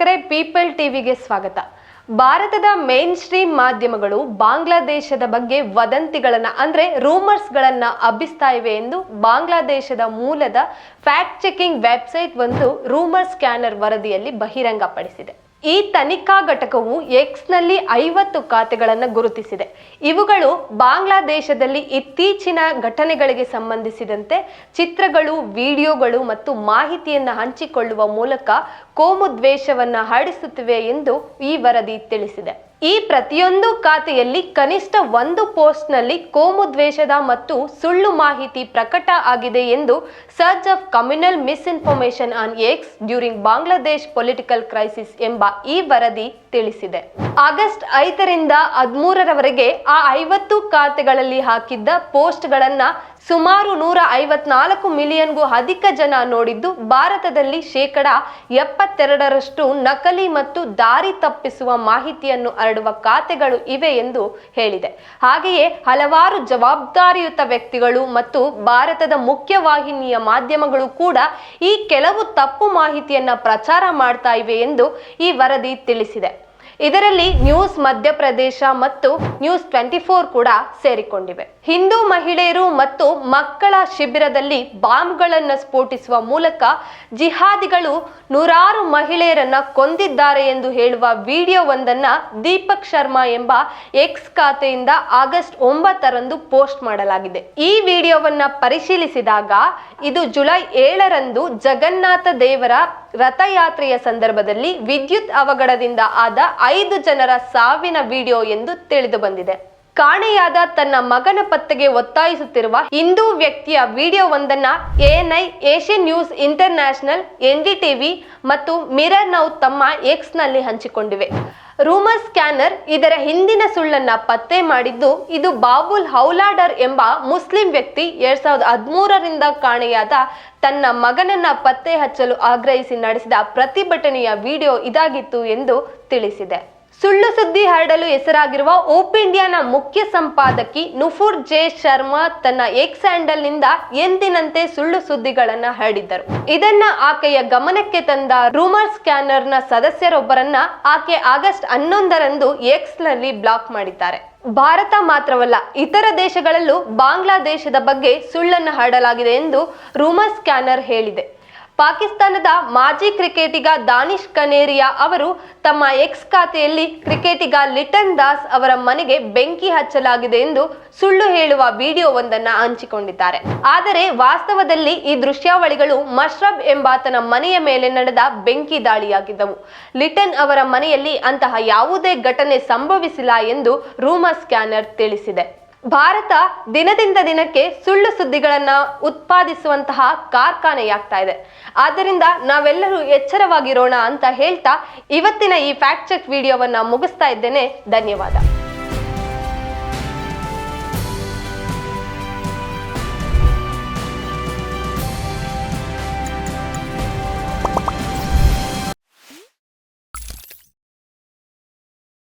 ವೀಕ್ಷಕರೇ, ಪೀಪಲ್ ಟಿವಿಗೆ ಸ್ವಾಗತ. ಭಾರತದ ಮೇನ್ ಸ್ಟ್ರೀಮ್ ಮಾಧ್ಯಮಗಳು ಬಾಂಗ್ಲಾದೇಶದ ಬಗ್ಗೆ ವದಂತಿಗಳನ್ನ, ಅಂದ್ರೆ ರೂಮರ್ಸ್ಗಳನ್ನ ಹಬ್ಬಿಸ್ತಾ ಇವೆ ಎಂದು ಬಾಂಗ್ಲಾದೇಶದ ಮೂಲದ ಫ್ಯಾಕ್ಟ್ ಚೆಕಿಂಗ್ ವೆಬ್ಸೈಟ್ ಒಂದು ರೂಮರ್ ಸ್ಕ್ಯಾನರ್ ವರದಿಯಲ್ಲಿ ಬಹಿರಂಗಪಡಿಸಿದೆ. ಈ ತನಿಖಾ ಘಟಕವು ಎಕ್ಸ್ನಲ್ಲಿ ಐವತ್ತು ಖಾತೆಗಳನ್ನು ಗುರುತಿಸಿದೆ. ಇವುಗಳು ಬಾಂಗ್ಲಾದೇಶದಲ್ಲಿ ಇತ್ತೀಚಿನ ಘಟನೆಗಳಿಗೆ ಸಂಬಂಧಿಸಿದಂತೆ ಚಿತ್ರಗಳು, ವಿಡಿಯೋಗಳು ಮತ್ತು ಮಾಹಿತಿಯನ್ನು ಹಂಚಿಕೊಳ್ಳುವ ಮೂಲಕ ಕೋಮು ದ್ವೇಷವನ್ನು ಹರಡಿಸುತ್ತಿವೆ ಎಂದು ಈ ವರದಿ ತಿಳಿಸಿದೆ. ಈ ಪ್ರತಿಯೊಂದು ಖಾತೆಯಲ್ಲಿ ಕನಿಷ್ಠ ಒಂದು ಪೋಸ್ಟ್ನಲ್ಲಿ ಕೋಮು ದ್ವೇಷದ ಮತ್ತು ಸುಳ್ಳು ಮಾಹಿತಿ ಪ್ರಕಟ ಆಗಿದೆ ಎಂದು search of communal misinformation on X during Bangladesh political crisis ಎಂಬ ಈ ವರದಿ ತಿಳಿಸಿದೆ. ಆಗಸ್ಟ್ ಐದರಿಂದ ಹದಿಮೂರರವರೆಗೆ ಆ ಐವತ್ತು ಖಾತೆಗಳಲ್ಲಿ ಹಾಕಿದ್ದ ಪೋಸ್ಟ್ಗಳನ್ನು ಸುಮಾರು ನೂರ ಐವತ್ನಾಲ್ಕು ಮಿಲಿಯನ್ಗೂ ಅಧಿಕ ಜನ ನೋಡಿದ್ದು ಭಾರತದಲ್ಲಿ ಶೇಕಡ ಎಪ್ಪತ್ತೆರಡರಷ್ಟು ನಕಲಿ ಮತ್ತು ದಾರಿ ತಪ್ಪಿಸುವ ಮಾಹಿತಿಯನ್ನು ಹರಡುವ ಖಾತೆಗಳು ಇವೆ ಎಂದು ಹೇಳಿದೆ. ಹಾಗೆಯೇ ಹಲವಾರು ಜವಾಬ್ದಾರಿಯುತ ವ್ಯಕ್ತಿಗಳು ಮತ್ತು ಭಾರತದ ಮುಖ್ಯವಾಹಿನಿಯ ಮಾಧ್ಯಮಗಳು ಕೂಡ ಈ ಕೆಲವು ತಪ್ಪು ಮಾಹಿತಿಯನ್ನ ಪ್ರಚಾರ ಮಾಡ್ತಾ ಇವೆ ಎಂದು ಈ ವರದಿ ತಿಳಿಸಿದೆ. ಇದರಲ್ಲಿ ನ್ಯೂಸ್ ಮಧ್ಯಪ್ರದೇಶ ಮತ್ತು ನ್ಯೂಸ್ ಟ್ವೆಂಟಿ ಫೋರ್ ಕೂಡ ಸೇರಿಕೊಂಡಿವೆ. ಹಿಂದೂ ಮಹಿಳೆಯರು ಮತ್ತು ಮಕ್ಕಳ ಶಿಬಿರದಲ್ಲಿ ಬಾಂಬ್ಗಳನ್ನು ಸ್ಫೋಟಿಸುವ ಮೂಲಕ ಜಿಹಾದಿಗಳು ನೂರಾರು ಮಹಿಳೆಯರನ್ನ ಕೊಂದಿದ್ದಾರೆ ಎಂದು ಹೇಳುವ ವಿಡಿಯೋ ಒಂದನ್ನ ದೀಪಕ್ ಶರ್ಮಾ ಎಂಬ ಎಕ್ಸ್ ಖಾತೆಯಿಂದ ಆಗಸ್ಟ್ ಒಂಬತ್ತರಂದು ಪೋಸ್ಟ್ ಮಾಡಲಾಗಿದೆ. ಈ ವಿಡಿಯೋವನ್ನ ಪರಿಶೀಲಿಸಿದಾಗ ಇದು ಜುಲೈ ಏಳರಂದು ಜಗನ್ನಾಥ ದೇವರ ರಥಯಾತ್ರೆಯ ಸಂದರ್ಭದಲ್ಲಿ ವಿದ್ಯುತ್ ಅವಘಡದಿಂದ ಆದ ಐದು ಜನರ ಸಾವಿನ ವಿಡಿಯೋ ಎಂದು ತಿಳಿದು ಬಂದಿದೆ. ಕಾಣೆಯಾದ ತನ್ನ ಮಗನ ಪತ್ತೆಗೆ ಒತ್ತಾಯಿಸುತ್ತಿರುವ ಹಿಂದೂ ವ್ಯಕ್ತಿಯ ವಿಡಿಯೋ ಒಂದನ್ನ ANI Asian News International NDTV ಮತ್ತು ಮಿರರ್ ನೌ ತಮ್ಮ ಎಕ್ಸ್ನಲ್ಲಿ ಹಂಚಿಕೊಂಡಿವೆ. ರೂಮರ್ ಸ್ಕ್ಯಾನರ್ ಇದರ ಹಿಂದಿನ ಸುಳ್ಳನ್ನ ಪತ್ತೆ ಮಾಡಿದ್ದು ಇದು ಬಾಬುಲ್ ಹೌಲಾಡರ್ ಎಂಬ ಮುಸ್ಲಿಂ ವ್ಯಕ್ತಿ ಎರಡ್ ಸಾವಿರದ ಹದಿಮೂರರಿಂದ ಕಾಣೆಯಾದ ತನ್ನ ಮಗನನ್ನ ಪತ್ತೆ ಹಚ್ಚಲು ಆಗ್ರಹಿಸಿ ನಡೆಸಿದ ಪ್ರತಿಭಟನೆಯ ವಿಡಿಯೋ ಇದಾಗಿತ್ತು ಎಂದು ತಿಳಿಸಿದೆ. ಸುಳ್ಳು ಸುದ್ದಿ ಹರಡಲು ಹೆಸರಾಗಿರುವ ಓಪ್ ಇಂಡಿಯಾನ ಮುಖ್ಯ ಸಂಪಾದಕಿ ನುಫುರ್ ಜೆ ಶರ್ಮಾ ತನ್ನ ಎಕ್ಸ್ ಹ್ಯಾಂಡಲ್ನಿಂದ ಎಂದಿನಂತೆ ಸುಳ್ಳು ಸುದ್ದಿಗಳನ್ನ ಹರಡಿದ್ದರು. ಇದನ್ನ ಆಕೆಯ ಗಮನಕ್ಕೆ ತಂದ ರೂಮರ್ ಸ್ಕ್ಯಾನರ್ನ ಸದಸ್ಯರೊಬ್ಬರನ್ನ ಆಕೆ ಆಗಸ್ಟ್ ಹನ್ನೊಂದರಂದು ಎಕ್ಸ್ನಲ್ಲಿ ಬ್ಲಾಕ್ ಮಾಡಿದ್ದಾರೆ. ಭಾರತ ಮಾತ್ರವಲ್ಲ, ಇತರ ದೇಶಗಳಲ್ಲೂ ಬಾಂಗ್ಲಾದೇಶದ ಬಗ್ಗೆ ಸುಳ್ಳನ್ನು ಹರಡಲಾಗಿದೆ ಎಂದು ರೂಮರ್ ಸ್ಕ್ಯಾನರ್ ಹೇಳಿದೆ. ಪಾಕಿಸ್ತಾನದ ಮಾಜಿ ಕ್ರಿಕೆಟಿಗ ದಾನಿಶ್ ಕನೇರಿಯಾ ಅವರು ತಮ್ಮ ಎಕ್ಸ್ ಖಾತೆಯಲ್ಲಿ ಕ್ರಿಕೆಟಿಗ ಲಿಟನ್ ದಾಸ್ ಅವರ ಮನೆಗೆ ಬೆಂಕಿ ಹಚ್ಚಲಾಗಿದೆ ಎಂದು ಸುಳ್ಳು ಹೇಳುವ ವಿಡಿಯೋವೊಂದನ್ನ ಹಂಚಿಕೊಂಡಿದ್ದಾರೆ. ಆದರೆ ವಾಸ್ತವದಲ್ಲಿ ಈ ದೃಶ್ಯಾವಳಿಗಳು ಮಶ್ರಬ್ ಎಂಬಾತನ ಮನೆಯ ಮೇಲೆ ನಡೆದ ಬೆಂಕಿ ದಾಳಿಯಾಗಿದ್ದವು. ಲಿಟನ್ ಅವರ ಮನೆಯಲ್ಲಿ ಅಂತಹ ಯಾವುದೇ ಘಟನೆ ಸಂಭವಿಸಿಲ್ಲ ಎಂದು ರೂಮರ್ ಸ್ಕ್ಯಾನರ್ ತಿಳಿಸಿದೆ. ಭಾರತ ದಿನದಿಂದ ದಿನಕ್ಕೆ ಸುಳ್ಳು ಸುದ್ದಿಗಳನ್ನ ಉತ್ಪಾದಿಸುವಂತಹ ಕಾರ್ಖಾನೆಯಾಗ್ತಾ ಇದೆ. ಆದ್ದರಿಂದ ನಾವೆಲ್ಲರೂ ಎಚ್ಚರವಾಗಿರೋಣ ಅಂತ ಹೇಳ್ತಾ ಇವತ್ತಿನ ಈ ಫ್ಯಾಕ್ಟ್ ಚೆಕ್ ವಿಡಿಯೋವನ್ನ ಮುಗಿಸ್ತಾ ಇದ್ದೇನೆ. ಧನ್ಯವಾದ.